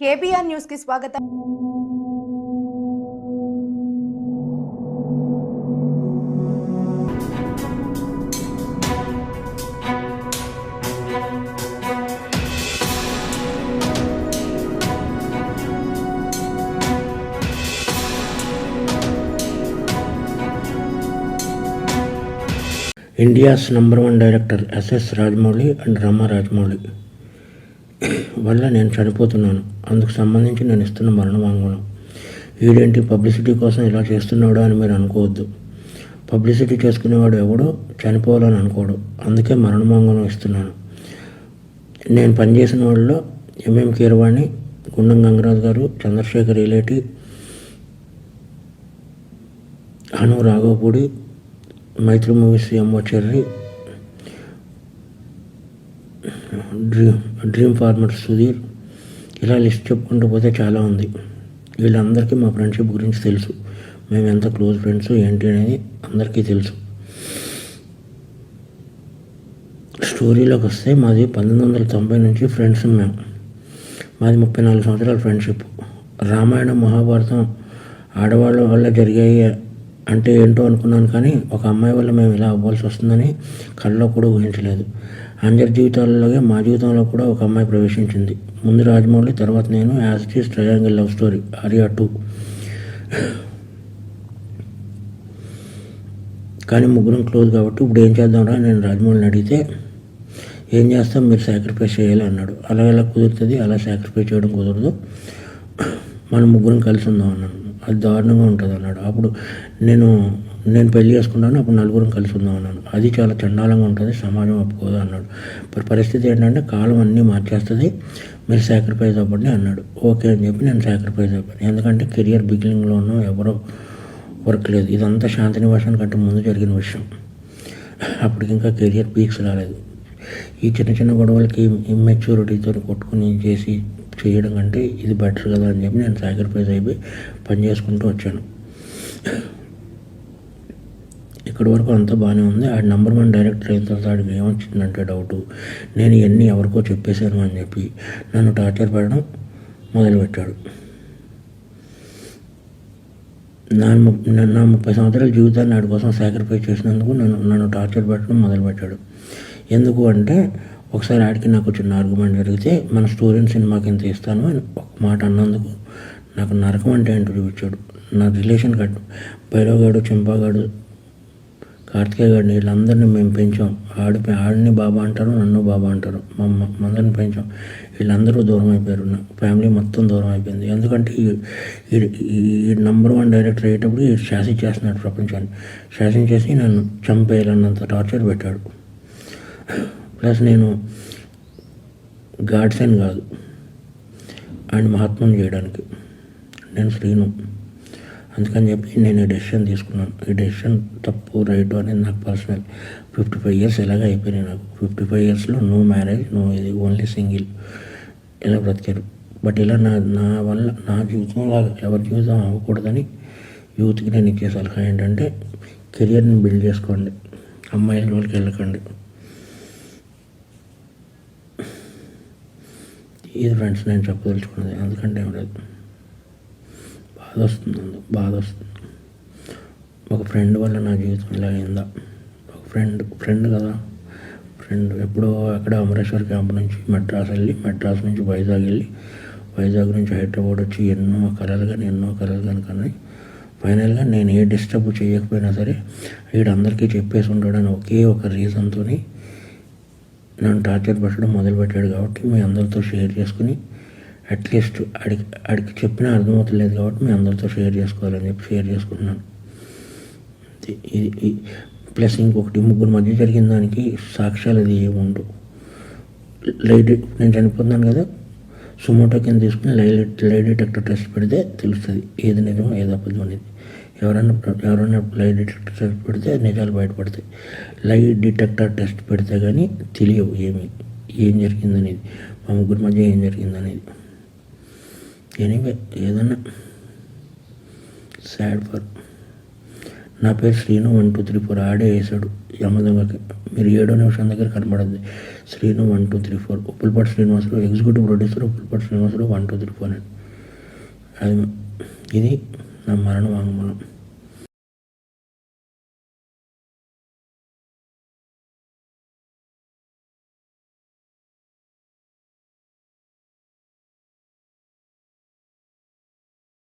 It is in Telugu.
కేబీఆర్ న్యూస్కి స్వాగతం India's number one director SS Rajamouli and Rama Rajamouli వల్ల నేను చనిపోతున్నాను. అందుకు సంబంధించి నేను ఇస్తున్న మరణ వాంగ్మూలం వీడేంటి పబ్లిసిటీ కోసం ఇలా చేస్తున్నాడు అని మీరు అనుకోవద్దు. పబ్లిసిటీ చేసుకునేవాడు ఎవడో చనిపోవాలని అనుకోడు. అందుకే మరణ వాంగ్మూలం ఇస్తున్నాను. నేను పనిచేసిన వాళ్ళలో ఎంఎం కీరవాణి గుండం గంగరాజు గారు Chandrasekhar Yeleti Hanu Raghavapudi Mythri movies MO Cherry dream dream farmer Sudheer. ఇలా లిస్ట్ చెప్పుకుంటూ పోతే చాలా ఉంది. వీళ్ళందరికీ మా ఫ్రెండ్షిప్ గురించి తెలుసు. మేము ఎంత క్లోజ్ ఫ్రెండ్స్ ఏంటి అనేది అందరికీ తెలుసు. స్టోరీలోకి వస్తే మాది పంతొమ్మిది వందల తొంభై నుంచి ఫ్రెండ్స్ మేము మాది ముప్పై నాలుగు సంవత్సరాల ఫ్రెండ్షిప్. రామాయణం మహాభారతం ఆడవాళ్ళ వల్ల జరిగాయి అంటే ఏంటో అనుకున్నాను కానీ ఒక అమ్మాయి వల్ల మేము ఇలా అవ్వాల్సి వస్తుందని కళ్ళలో కూడా ఊహించలేదు. అందరి జీవితాలలోనే మా జీవితంలో కూడా ఒక అమ్మాయి ప్రవేశించింది. ముందు రాజమౌళి తర్వాత నేను as triangle love story Arya two. కానీ ముగ్గురం క్లోజ్ కాబట్టి ఇప్పుడు ఏం చేద్దాంరా? నేను రాజమౌళిని అడిగితే ఏం చేస్తాం? మీరు సాక్రిఫైస్ చేయాలి అన్నాడు. అలా ఎలా కుదురుతుంది? అలా సాక్రిఫైస్ చేయడం కుదరదు. మనం ముగ్గురం కలిసి ఉందాం అన్నాను అది దారుణంగా ఉంటుంది అన్నాడు అప్పుడు నేను నేను పెళ్ళి చేసుకున్నాను అప్పుడు నలుగురం కలిసి ఉందాం అన్నాను అది చాలా చండాలంగా ఉంటుంది సమాజం ఒప్పుకోదు అన్నాడు. మరి పరిస్థితి ఏంటంటే కాలం అన్నీ మార్చేస్తుంది మీరు సాక్రిఫైస్ అవ్వండి అన్నాడు. ఓకే అని చెప్పి నేను సాక్రిఫైస్ అయిపోయాను. ఎందుకంటే కెరియర్ బిగినింగ్లో ఉన్నాం ఎవరో వర్క్ లేదు. ఇదంతా శాంతినివాసానికి కంటే ముందు జరిగిన విషయం. అప్పటికి ఇంకా కెరియర్ పీక్స్ రాలేదు. ఈ చిన్న చిన్న గొడవలకి ఇమ్మెచ్యూరిటీతో కొట్టుకుని చేసి చేయడం కంటే ఇది బెటర్ కదా అని చెప్పి నేను సాక్రిఫైస్ అయిపోయి పని చేసుకుంటూ వచ్చాను. ఇక్కడి వరకు అంతా బాగానే ఉంది. ఆడి నెంబర్ వన్ డైరెక్టర్ అయిన తర్వాత ఆడికి ఏమొచ్చిందంటే డౌట్ నేను ఇవన్నీ ఎవరికో చెప్పేశాను అని చెప్పి నన్ను టార్చర్ పెట్టడం మొదలుపెట్టాడు. నా ము- నా- నా ముప్పై సంవత్సరాల జీవితాన్ని వాడి కోసం సాక్రిఫైస్ చేసినందుకు నన్ను నన్ను టార్చర్ పెట్టడం మొదలుపెట్టాడు. ఎందుకు అంటే ఒకసారి ఆడికి నాకు చిన్న ఆర్గ్యుమెంట్ జరిగితే మన స్టూడెంట్ సినిమాకి ఇంత ఇస్తాను అని ఒక మాట అన్నందుకు నాకు నరకం అంటే ఏంటో చూపించాడు. నా రిలేషన్ కట్ భైరవగాడు చింపాగాడు కార్తికేయ గారిని వీళ్ళందరినీ మేము పెంచాం. ఆడి ఆడిని బాబా అంటారు నన్ను బాబా అంటారు. మా అందరిని మందరిని పెంచాం. వీళ్ళందరూ దూరం అయిపోయారు. నా ఫ్యామిలీ మొత్తం దూరం అయిపోయింది. ఎందుకంటే ఈ- నంబర్ వన్ డైరెక్టర్ అయ్యేటప్పుడు ఈ శాసించేస్తున్నాడు ప్రపంచాన్ని. శాసించేసి నన్ను చంపేయాలన్నంత టార్చర్ పెట్టాడు. ప్లస్ నేను గాడ్సన్ కాదు అండ్ మహాత్మం చేయడానికి. నేను శ్రీను. అందుకని చెప్పి నేను ఈ డెసిషన్ తీసుకున్నాను. ఈ డెసిషన్ తప్పు రైట్ అనేది నాకు పర్సనల్ ఫిఫ్టీ ఫైవ్ ఇయర్స్ ఇలాగ అయిపోయినాయి నాకు? ఫిఫ్టీ ఫైవ్ ఇయర్స్లో నో మ్యారేజ్ నో ఇది ఓన్లీ సింగిల్ ఇలా బ్రతికారు? బట్ ఇలా నా నా వల్ల నా జీవితంలో ఎవరి జీవితం అవ్వకూడదని యూత్కి నేను ఇచ్చే సలహా ఏంటంటే కెరియర్ని బిల్డ్ చేసుకోండి. అమ్మాయిల జోలికి వెళ్ళకండి. ఇది ఫ్రెండ్స్ నేను చెప్పదలుచుకున్నది. అందుకంటే ఏం లేదు. బాధ వస్తుంది బాధ వస్తుంది ఒక ఫ్రెండ్ వల్ల నా జీవితం ఇలా అయిందా? ఒక ఫ్రెండ్ ఫ్రెండ్ కదా? ఫ్రెండ్ ఎప్పుడో అక్కడ అమరేశ్వర్ క్యాంప్ నుంచి మెడ్రాస్ వెళ్ళి మెడ్రాస్ నుంచి వైజాగ్ వెళ్ళి వైజాగ్ నుంచి హైదరాబాద్ వచ్చి ఎన్నో కలలు కానీ ఎన్నో కలలు కానీ కానీ ఫైనల్గా నేను ఏ డిస్టర్బ్ చేయకపోయినా సరే వీడందరికీ చెప్పేసి ఉంటాడని ఒకే ఒక రీజన్తో నన్ను టార్చర్ పెట్టడం మొదలుపెట్టాడు కాబట్టి మీ అందరితో షేర్ చేసుకుని అట్లీస్ట్ అడిగి అడిగి చెప్పినా అర్థమవుతలేదు కాబట్టి మీ అందరితో షేర్ చేసుకోవాలని చెప్పి షేర్ చేసుకుంటున్నాను. ఇది- ప్లస్ ఇంకొకటి ముగ్గురు మధ్య జరిగిన దానికి సాక్ష్యాలు అది ఏమి ఉండవు. లైట్ నేను చనిపోతున్నాను కదా సుమోటో కింద తీసుకుని లై లై డిటెక్టర్ టెస్ట్ పెడితే తెలుస్తుంది ఏది నిజం ఏది అబద్ధం అనేది. ఎవరైనా ఎవరైనా లై డిటెక్టర్ టెస్ట్ పెడితే నిజాలు బయటపడతాయి. లై డిటెక్టర్ టెస్ట్ పెడితే కానీ తెలియవు ఏమి ఏం జరిగిందనేది. మా ముగ్గురు మధ్య ఏం జరిగిందనేది. ఎనీవే ఏదన్నా సాడ్ ఫర్ నా పేరు Srinu one two three four ఆడే వేసాడు యమదొంగకి మీరు ఏడో నిమిషం దగ్గర కనబడద్ది. Srinu one two three four Uppulapati Srinivasarao executive producer Uppulapati Srinivasarao one two three four అది ఇది నా మరణ వాంగ్మూలం